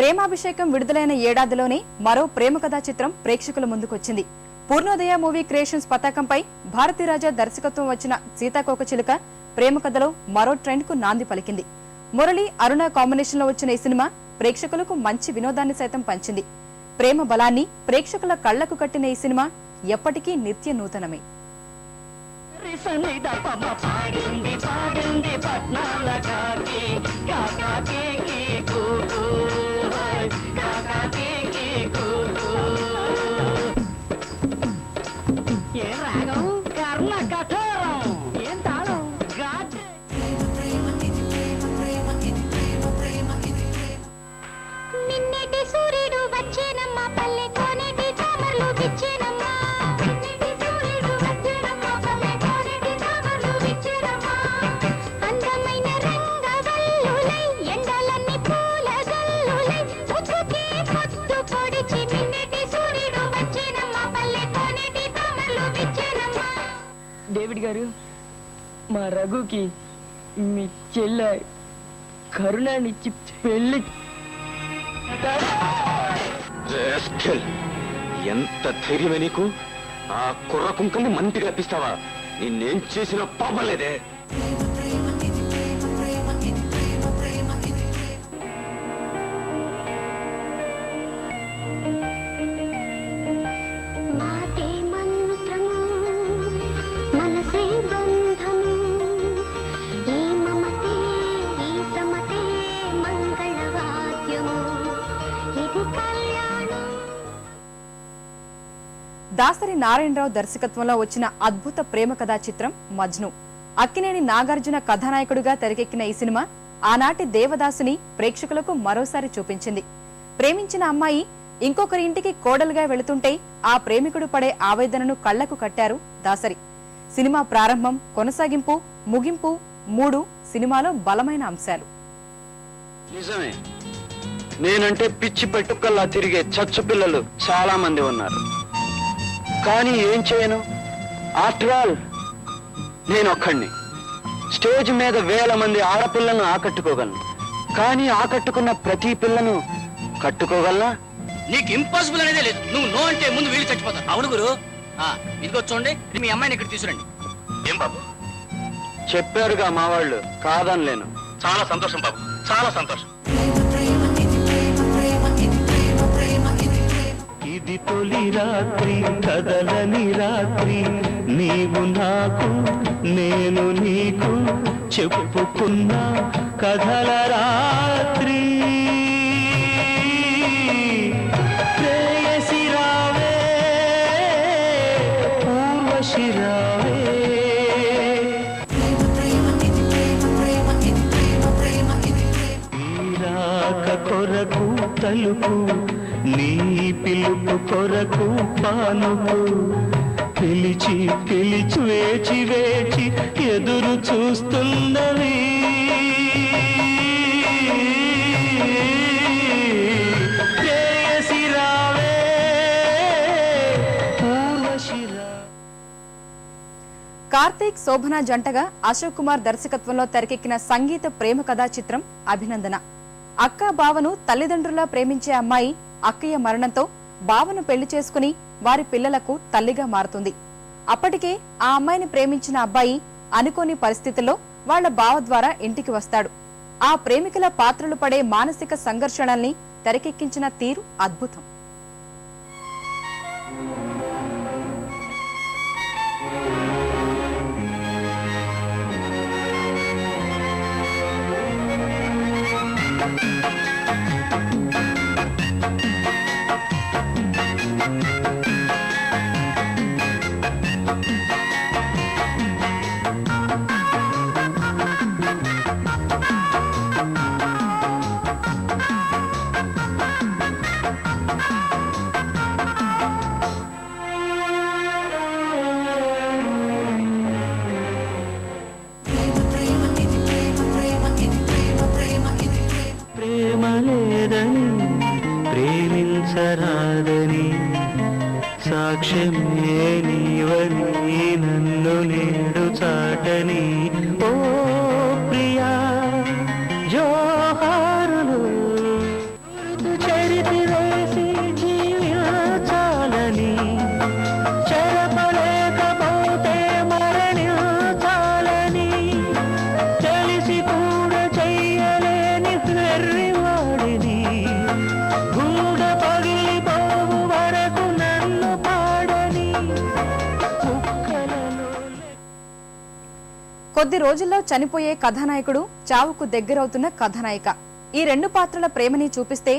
ప్రేమాభిషేకం విడుదలైన ఏడాదిలోనే మరో ప్రేమ కథా చిత్రం ప్రేక్షకుల ముందుకొచ్చింది. పూర్ణోదయ మూవీ క్రియేషన్స్ పతాకంపై భారతీరాజా దర్శకత్వం వచ్చిన సీతాకోక చిలుక ప్రేమ కథలో మరో ట్రెండ్కు నాంది పలికింది. మురళి అరుణ కాంబినేషన్లో వచ్చిన ఈ సినిమా ప్రేక్షకులకు మంచి వినోదాన్ని సైతం పంచింది. ప్రేమ బలాన్ని ప్రేక్షకుల కళ్ళకు కట్టిన ఈ సినిమా ఎప్పటికీ నిత్య నూతనమే. పాడింది పట్నాల కాకి కాకి. డేవిడ్ గారు మా రఘుకి మీ చెల్ల కరుణానిచ్చి పెళ్ళి. ఎంత ధైర్యమే నీకు? ఆ కుర్ర కుంకల్ని మంటిగా అప్పిస్తావా నిన్నేం చేసినా పాపలేదే దాసరి నారాయణరావు దర్శకత్వంలో వచ్చిన అద్భుత ప్రేమ కథా చిత్రం మజ్ను. అక్కినేని నాగార్జున కథానాయకుడిగా తెరకెక్కిన ఈ సినిమా ఆనాటి దేవదాసుని ప్రేక్షకులకు మరోసారి చూపించింది. ప్రేమించిన అమ్మాయి ఇంకొకరి ఇంటికి కోడలుగా వెళుతుంటే ఆ ప్రేమికుడు పడే ఆవేదనను కళ్ళకు కట్టారు దాసరి. సినిమా ప్రారంభం కొనసాగింపు ముగింపు మూడు సినిమాలో బలమైన అంశాలు. నిజమే. నేనంటే పిచ్చి పెట్టుకల్లా తిరిగే చచ్చు పిల్లలు చాలా మంది ఉన్నారు. కానీ ఏం చేయను? ఆఫ్టర్ ఆల్ నేను ఒక్కడిని స్టేజ్ మీద వేల మంది ఆడపిల్లను ఆకట్టుకోగలను. కానీ ఆకట్టుకున్న ప్రతి పిల్లను కట్టుకోగలనా? నీకు ఇంపాసిబుల్ అనేదే లేదు. నువ్వు నో అంటే ముందు వీళ్ళు చచ్చిపోతారు. అవును గురు. ఆ, ఇదిగో చూడండి. మీ అమ్మాయిని ఇక్కడ తీసుకురండి. ఏం బాబు? చెప్పారుగా మా వాళ్ళు కాదనలేను. చాలా సంతోషం బాబు. చాలా సంతోషం. రాత్రి కదలని రాత్రి నీవు నాకు నేను నీకు చెప్పుకున్న కథల రాత్రి. ప్రేయసి రావే ఊర్వశి రావే నీరాక కొరకు తలుపు నీ పిలుపు కొరకు పానుకు. పిలిచి పిలిచి వేచి వేచి ఎదురు చూస్తున్నవి కార్తీక్ శోభన జంటగా అశోక్ కుమార్ దర్శకత్వంలో తెరకెక్కిన సంగీత ప్రేమ కథా చిత్రం అభినందన. అక్క బావను తల్లిదండ్రులా ప్రేమించే అమ్మాయి అక్కయ్య మరణంతో బావను పెళ్ళి చేసుకుని వారి పిల్లలకు తల్లిగా మారుతుంది. అప్పటికే ఆ అమ్మాయిని ప్రేమించిన అబ్బాయి అనుకోని పరిస్థితుల్లో వాళ్ళ బావ ద్వారా ఇంటికి వస్తాడు. ఆ ప్రేమికుల పాత్రలు పడే మానసిక సంఘర్షణల్ని తెరకెక్కించిన తీరు అద్భుతం. లేదని ప్రేమించరాదని సాక్ష్యం నీవని నన్ను నేడు చాటని ఓ ప్రియా జోహారులు చరిత్ర కొద్ది రోజుల్లో చనిపోయే కథానాయకుడు చావుకు దగ్గరవుతున్న కథానాయిక. ఈ రెండు పాత్రల ప్రేమని చూపిస్తే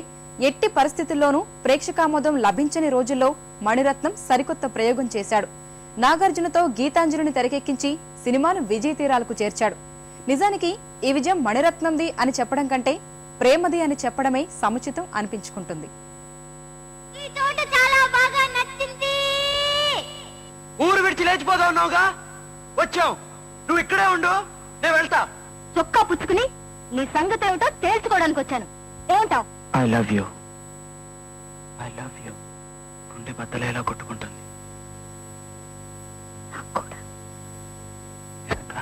ఎట్టి పరిస్థితుల్లోనూ ప్రేక్షకామోదం లభించని రోజుల్లో మణిరత్నం సరికొత్త ప్రయోగం చేశాడు. నాగార్జునతో గీతాంజలిని తెరకెక్కించి సినిమాను విజయ తీరాలకు చేర్చాడు. నిజానికి ఈ విజయం మణిరత్నంది అని చెప్పడం కంటే ప్రేమది అని చెప్పడమే సముచితం అనిపించుకుంటుంది. ఈ చోట చాలా బాగా నచ్చింది. ఊరు విడిచి లేచిపోతా ఉన్నావుగా వచ్చావు నువ్వు ఇక్కడే ఉండు నేను వెళ్తా. చొక్కా పుచ్చుకుని నీ సంగతి ఏమిటో తేల్చుకోవడానికి వచ్చాను. ఏమంటావ్? I love you I love you గుండె బద్దలేలా కొట్టుకుంటుంది. నిజంగా? జోలలాలీనగా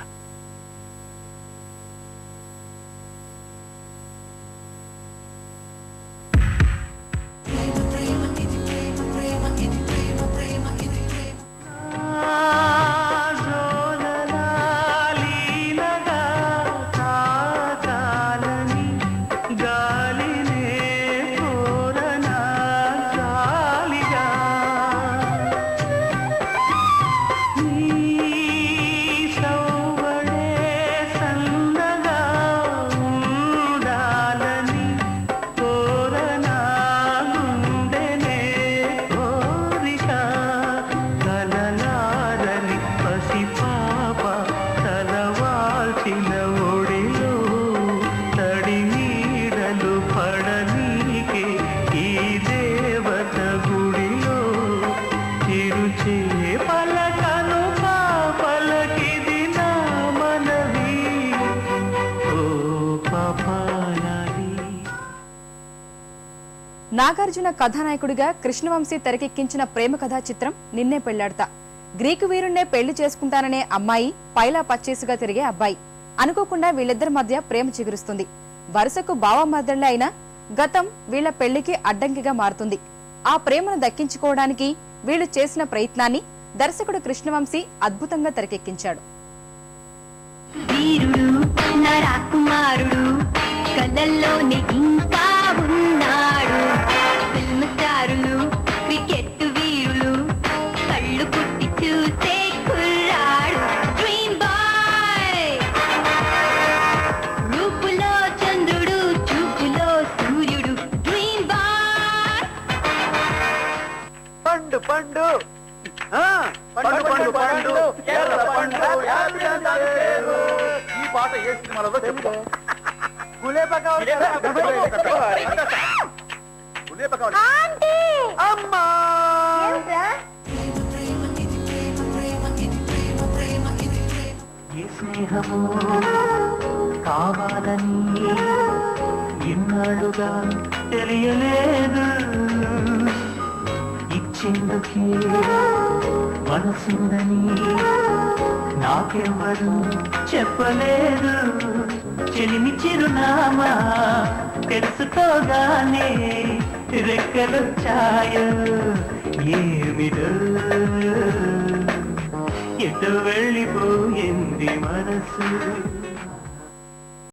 నాగార్జున కథానాయకుడిగా కృష్ణవంశీ తెరకెక్కించిన ప్రేమ కథా చిత్రం నిన్నే పెళ్ళాడతా. గ్రీకు వీరుణ్ణే పెళ్ళి చేసుకుంటాననే అమ్మాయి పైలా పచ్చేసుగా తిరిగే అబ్బాయి. అనుకోకుండా వీళ్ళిద్దరి మధ్య ప్రేమ చిగురుస్తుంది. వరుసకు బావమర్దళ్ళ అయినా గతం వీళ్ళ పెళ్ళికి అడ్డంకిగా మారుతుంది. ఆ ప్రేమను దక్కించుకోవడానికి వీళ్ళు చేసిన ప్రయత్నాన్ని దర్శకుడు కృష్ణవంశీ అద్భుతంగా తెరకెక్కించాడు. వీరుడు నా రాకుమారుడు కథల్లోనే ఇంకా ఉన్నాడు. ఫిల్మ్ స్టారులు క్రికెట్ వీరులు కళ్ళు పుట్టి చూసే కుర్రాడు. Dream boy! రూపులో చంద్రుడు చూపులో సూర్యుడు. Dream boy! పండు పండు. పండు పండు పండు ఎర్ర. ఈ పాట ఏ సినిమాలో చెప్పుకో అమ్మా ఈ స్నేహము కావాలని ఇన్నాళ్ళుగా తెలియలేదు ఇచ్చేందుకే మనసుందని నాకెవ్వరూ చెప్పలేదు. చెలిమి చిరునామా తెలుసుకోగానే రెక్కలొచ్చాయో. ఏమిటో? ఎటు వెళ్ళిపోయింది మనసు?